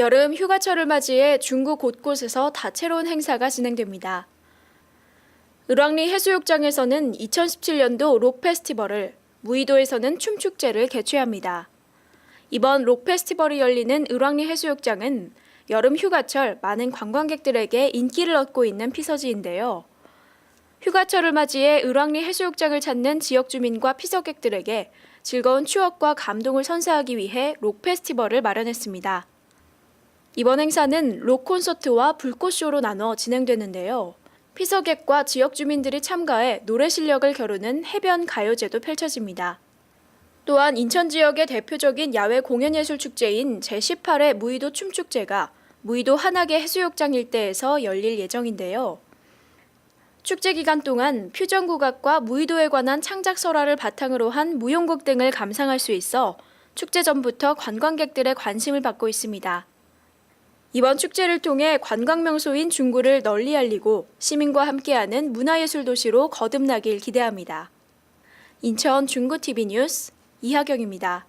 여름 휴가철을 맞이해 중국 곳곳에서 다채로운 행사가 진행됩니다. 을왕리 해수욕장에서는 2017년도 록 페스티벌을, 무의도에서는 춤축제를 개최합니다. 이번 록 페스티벌이 열리는 을왕리 해수욕장은 여름 휴가철 많은 관광객들에게 인기를 얻고 있는 피서지인데요. 휴가철을 맞이해 을왕리 해수욕장을 찾는 지역 주민과 피서객들에게 즐거운 추억과 감동을 선사하기 위해 록 페스티벌을 마련했습니다. 이번 행사는 록 콘서트와 불꽃쇼로 나눠 진행되는데요. 피서객과 지역 주민들이 참가해 노래 실력을 겨루는 해변 가요제도 펼쳐집니다. 또한 인천 지역의 대표적인 야외 공연예술 축제인 제18회 무의도 춤축제가 무의도 한악의 해수욕장 일대에서 열릴 예정인데요. 축제 기간 동안 퓨전 국악과 무의도에 관한 창작 설화를 바탕으로 한 무용곡 등을 감상할 수 있어 축제 전부터 관광객들의 관심을 받고 있습니다. 이번 축제를 통해 관광 명소인 중구를 널리 알리고 시민과 함께하는 문화예술 도시로 거듭나길 기대합니다. 인천 중구 TV 뉴스 이하경입니다.